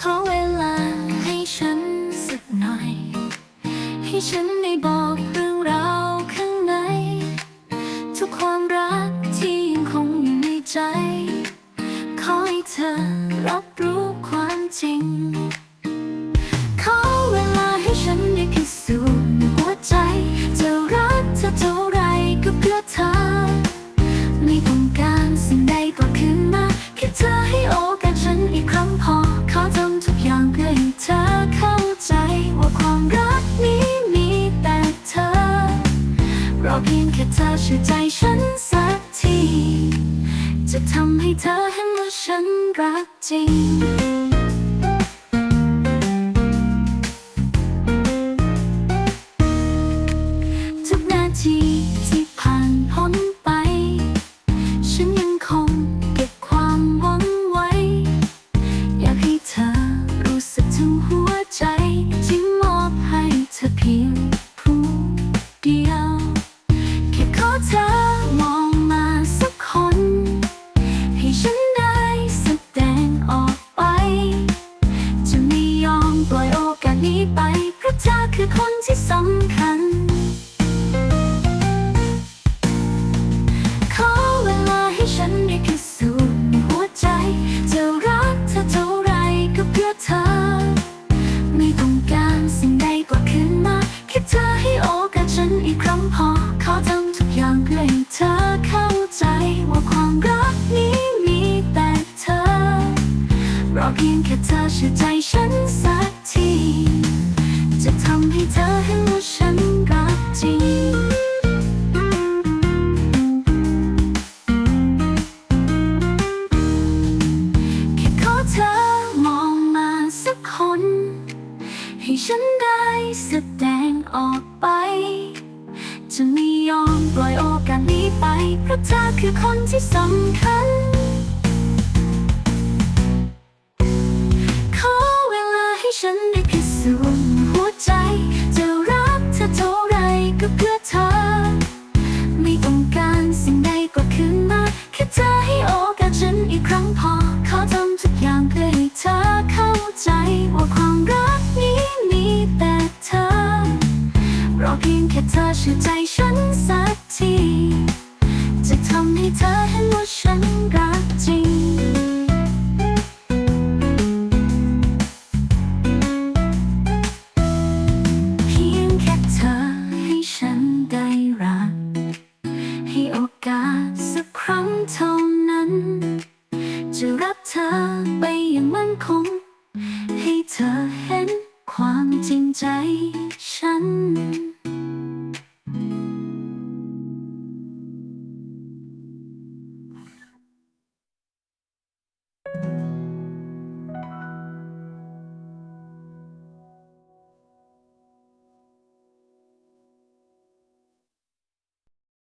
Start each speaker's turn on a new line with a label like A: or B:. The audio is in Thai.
A: ขอเวลาให้ฉันสักหน่อย ให้ฉันได้บอกเรื่องราวข้างใน ทุกความรักที่ยังคงอยู่ในใจ ขอให้เธอ ชื่อใจฉันสักที จะทำให้เธอเห็นว่าฉันรักจริง เธอคือคนที่สำคัญ ขอเวลาให้ฉันได้พิสูจน์ในหัวใจจะรักเธอเท่าไรก็เพื่อเธอ ไม่ต้องการสิ่งใดกว่าคืนมาแค่เธอให้โอกาสฉันอีกครั้งพอ ขอทำทุกอย่างเพื่อให้เธอเข้าใจว่าความรักนี้มีแต่เธอรอเพียงแค่เธอเชื่อใจฉันสักที จะทำให้เธอเห็นว่าฉันรักจริง แค่ขอเธอมองมาสักคน ให้ฉันได้แสดงออกไป จะไม่ยอมปล่อยโอกาสนี้ไป เพราะเธอคือคนที่สำคัญขอเวลาให้ฉัน ธอเชื่อใจฉันสักที จะทำให้เธอเห็นว่าฉันรักจริง เพียงแค่เธอให้ฉันได้รัก ให้โอกาสสักครั้งเท่านั้น จะรักเธอไปอย่างมั่นคง ให้เธอเห็นความจริงใจฉัน